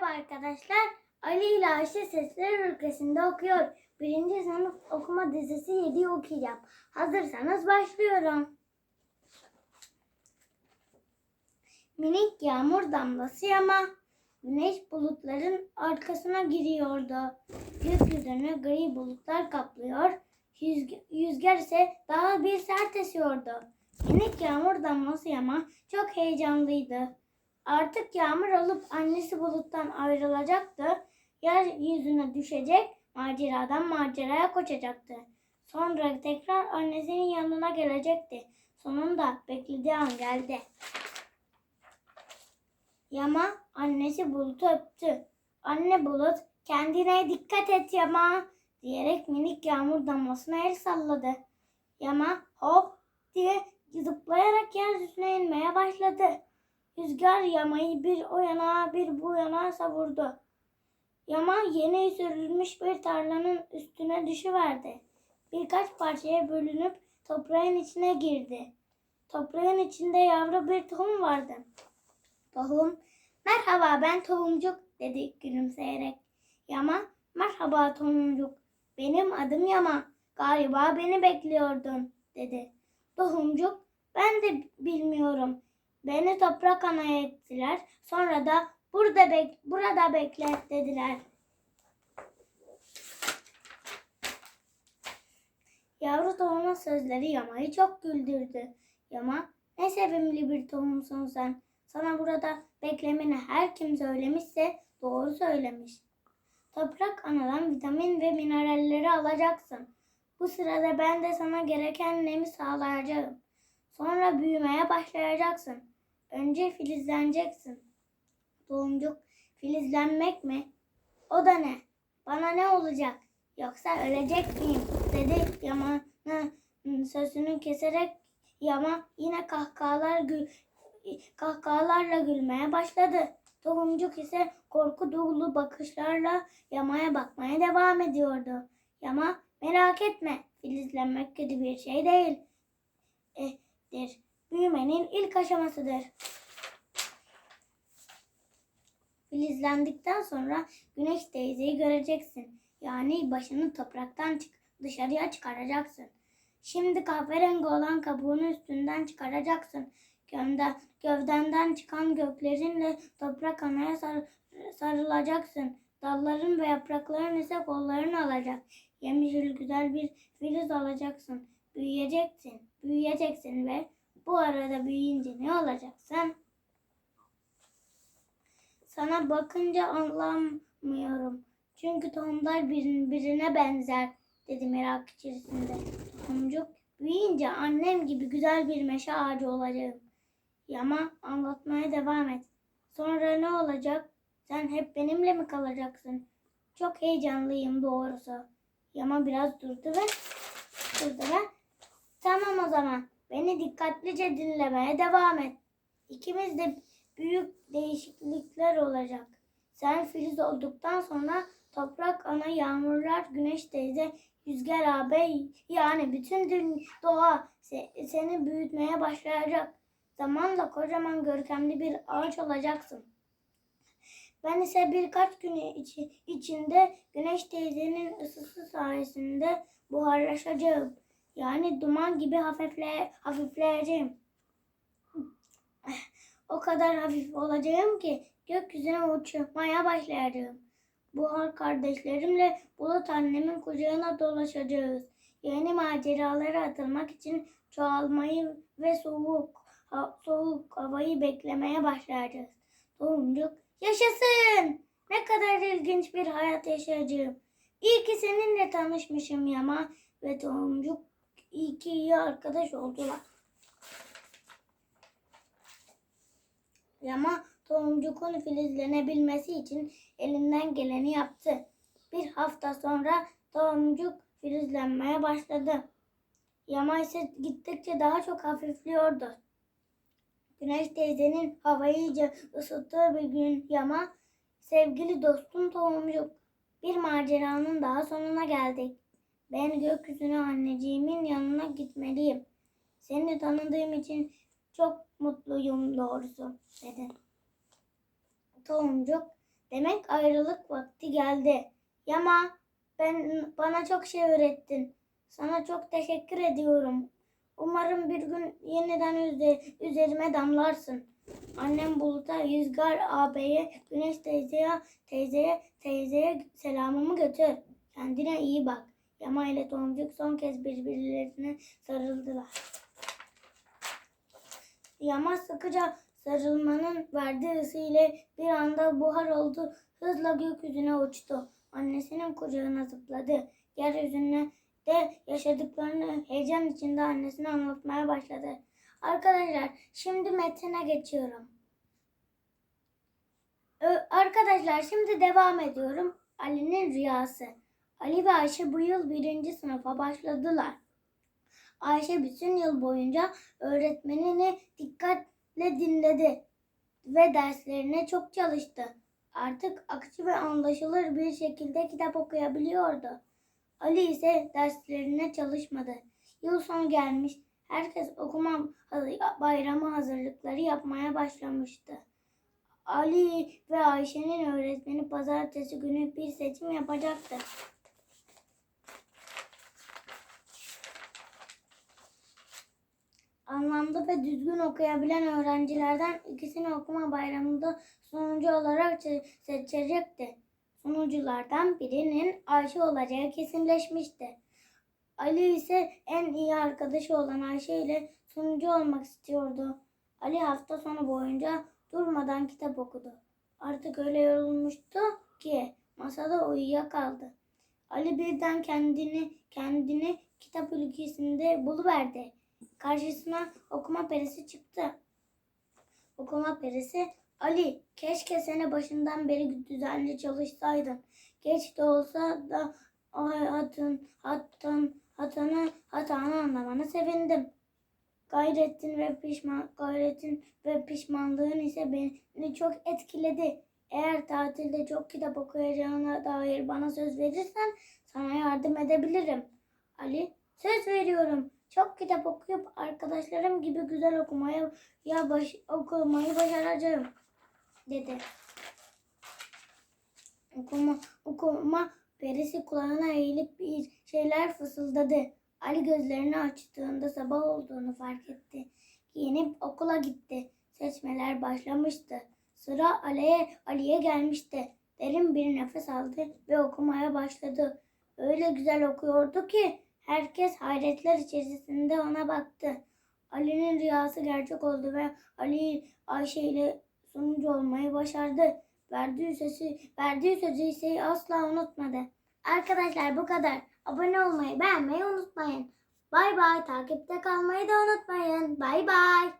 Merhaba arkadaşlar. Ali ile Ayşe Sesler Ülkesi'nde okuyor. Birinci sınıf okuma dizisi 7'yi okuyacağım. Hazırsanız başlıyorum. Minik yağmur damlası yama. Güneş bulutların arkasına giriyordu. Gökyüzünü gri bulutlar kaplıyor. Rüzgar ise daha bir sert esiyordu. Minik yağmur damlası yama çok heyecanlıydı. Artık yağmur alıp annesi buluttan ayrılacaktı. Yeryüzüne düşecek, maceradan maceraya koşacaktı. Sonra tekrar annesinin yanına gelecekti. Sonunda beklediği an geldi. Yama annesi bulutu öptü. Anne bulut kendine dikkat et Yama diyerek minik yağmur damlasına el salladı. Yama hop diye zıplayarak yeryüzüne inmeye başladı. Rüzgar yamayı bir o yana bir bu yana savurdu. Yama yeni sürülmüş bir tarlanın üstüne düşüverdi. Birkaç parçaya bölünüp toprağın içine girdi. Toprağın içinde yavru bir tohum vardı. Tohum, merhaba ben tohumcuk dedi gülümseyerek. Yama, merhaba tohumcuk. Benim adım Yama. Galiba beni bekliyordun dedi. Tohumcuk, ben de bilmiyorum. Beni toprak anaya ettiler. Sonra da burada bek burada bekle dediler. Yavru tohumun sözleri Yama'yı çok güldürdü. Yama, ne sevimli bir tohumsun sen. Sana burada beklemeni her kim söylemişse doğru söylemiş. Toprak anadan vitamin ve mineralleri alacaksın. Bu sırada ben de sana gereken nemi sağlayacağım. Sonra büyümeye başlayacaksın. Önce filizleneceksin. Doğumcuk, filizlenmek mi? O da ne? Bana ne olacak? Yoksa ölecek miyim? Dedi Yaman'ın sözünü keserek Yaman yine kahkahalar gül, kahkahalarla gülmeye başladı. Tohumcuk ise korku dolu bakışlarla Yama'ya bakmaya devam ediyordu. Yama merak etme filizlenmek kötü bir şey değil. Eh, dir. Büyümenin ilk aşamasıdır. Filizlendikten sonra güneş teyzeyi göreceksin. Yani başını topraktan çık dışarıya çıkaracaksın. Şimdi kahverengi olan kabuğunu üstünden çıkaracaksın. Gövde, gövdenden çıkan göklerinle toprak anaya sar, sarılacaksın. Dalların ve yaprakların ise kollarını alacak. Yemyeşil güzel bir filiz alacaksın. Büyüyeceksin, büyüyeceksin ve bu arada büyüyünce ne olacaksın? Sana bakınca anlamıyorum. Çünkü tohumlar birbirine benzer dedi merak içerisinde. Tohumcuk büyüyünce annem gibi güzel bir meşe ağacı olacağım. Yama anlatmaya devam et. Sonra ne olacak? Sen hep benimle mi kalacaksın? Çok heyecanlıyım doğrusu. Yama biraz durdu ve durdu ve tamam o zaman beni dikkatlice dinlemeye devam et. İkimiz de büyük değişiklikler olacak. Sen filiz olduktan sonra toprak ana yağmurlar, güneş teyze, rüzgar ağabey yani bütün doğa se- seni büyütmeye başlayacak. Zamanla kocaman görkemli bir ağaç olacaksın. Ben ise birkaç gün içi, içinde güneş teyzenin ısısı sayesinde buharlaşacağım. Yani duman gibi hafifle, hafifleyeceğim. O kadar hafif olacağım ki gökyüzüne uçmaya başlayacağım. Buhar kardeşlerimle bulut annemin kucağına dolaşacağız. Yeni maceralara atılmak için çoğalmayı ve soğuk, ha- soğuk havayı beklemeye başlayacağız. Tohumcuk yaşasın! Ne kadar ilginç bir hayat yaşayacağım. İyi ki seninle tanışmışım Yama ve Tohumcuk iyi ki iyi arkadaş oldular. Yama tohumcukun filizlenebilmesi için elinden geleni yaptı. Bir hafta sonra tohumcuk filizlenmeye başladı. Yama ise gittikçe daha çok hafifliyordu. Güneş teyzenin havayı iyice ısıttığı bir gün Yama, sevgili dostum tohumcuk, bir maceranın daha sonuna geldik. Ben gökyüzüne anneciğimin yanına gitmeliyim. Seni tanıdığım için çok mutluyum doğrusu dedi. Tohumcuk Demek ayrılık vakti geldi. Yama ben bana çok şey öğrettin. Sana çok teşekkür ediyorum. Umarım bir gün yeniden üze- üzerime damlarsın. Annem Bulut'a, Yüzgar ağabeye, Güneş teyzeye, teyzeye, teyzeye selamımı götür. Kendine iyi bak. Yama ile Tomcuk son kez birbirlerine sarıldılar. Yama sıkıca sarılmanın verdiği ısı ile bir anda buhar oldu. Hızla gökyüzüne uçtu. Annesinin kucağına zıpladı. Yeryüzüne de yaşadıklarını heyecan içinde annesine anlatmaya başladı. Arkadaşlar şimdi metine geçiyorum. Arkadaşlar şimdi devam ediyorum. Ali'nin rüyası. Ali ve Ayşe bu yıl birinci sınıfa başladılar. Ayşe bütün yıl boyunca öğretmenini dikkatle dinledi ve derslerine çok çalıştı. Artık akıcı ve anlaşılır bir şekilde kitap okuyabiliyordu. Ali ise derslerine çalışmadı. Yıl sonu gelmiş, herkes okuma bayramı hazırlıkları yapmaya başlamıştı. Ali ve Ayşe'nin öğretmeni pazartesi günü bir seçim yapacaktı. Anlamlı ve düzgün okuyabilen öğrencilerden ikisini okuma bayramında sunucu olarak se- seçecekti. Sunuculardan birinin Ayşe olacağı kesinleşmişti. Ali ise en iyi arkadaşı olan Ayşe ile sunucu olmak istiyordu. Ali hafta sonu boyunca durmadan kitap okudu. Artık öyle yorulmuştu ki masada uyuyakaldı. Ali birden kendini kendini kitap ülkesinde buluverdi. Karşısına okuma perisi çıktı. Okuma perisi Ali keşke sene başından beri düzenli çalışsaydın. Geç de olsa da o hatın, hattan, hatanı, hatanı anlamana sevindim. Gayretin ve pişman, gayretin ve pişmanlığın ise beni çok etkiledi. Eğer tatilde çok kitap okuyacağına dair bana söz verirsen sana yardım edebilirim. Ali söz veriyorum. Çok kitap okuyup arkadaşlarım gibi güzel okumaya ya baş, okumayı başaracağım dedi. Okuma, okuma perisi kulağına eğilip bir şeyler fısıldadı. Ali gözlerini açtığında sabah olduğunu fark etti. Giyinip okula gitti. Seçmeler başlamıştı. Sıra Ali'ye, Ali'ye gelmişti. Derin bir nefes aldı ve okumaya başladı. Öyle güzel okuyordu ki herkes hayretler içerisinde ona baktı. Ali'nin rüyası gerçek oldu ve Ali Ayşe ile sunucu olmayı başardı. Verdiği sözü, verdiği sözü ise asla unutmadı. Arkadaşlar bu kadar. Abone olmayı, beğenmeyi unutmayın. Bay bay. Takipte kalmayı da unutmayın. Bay bay.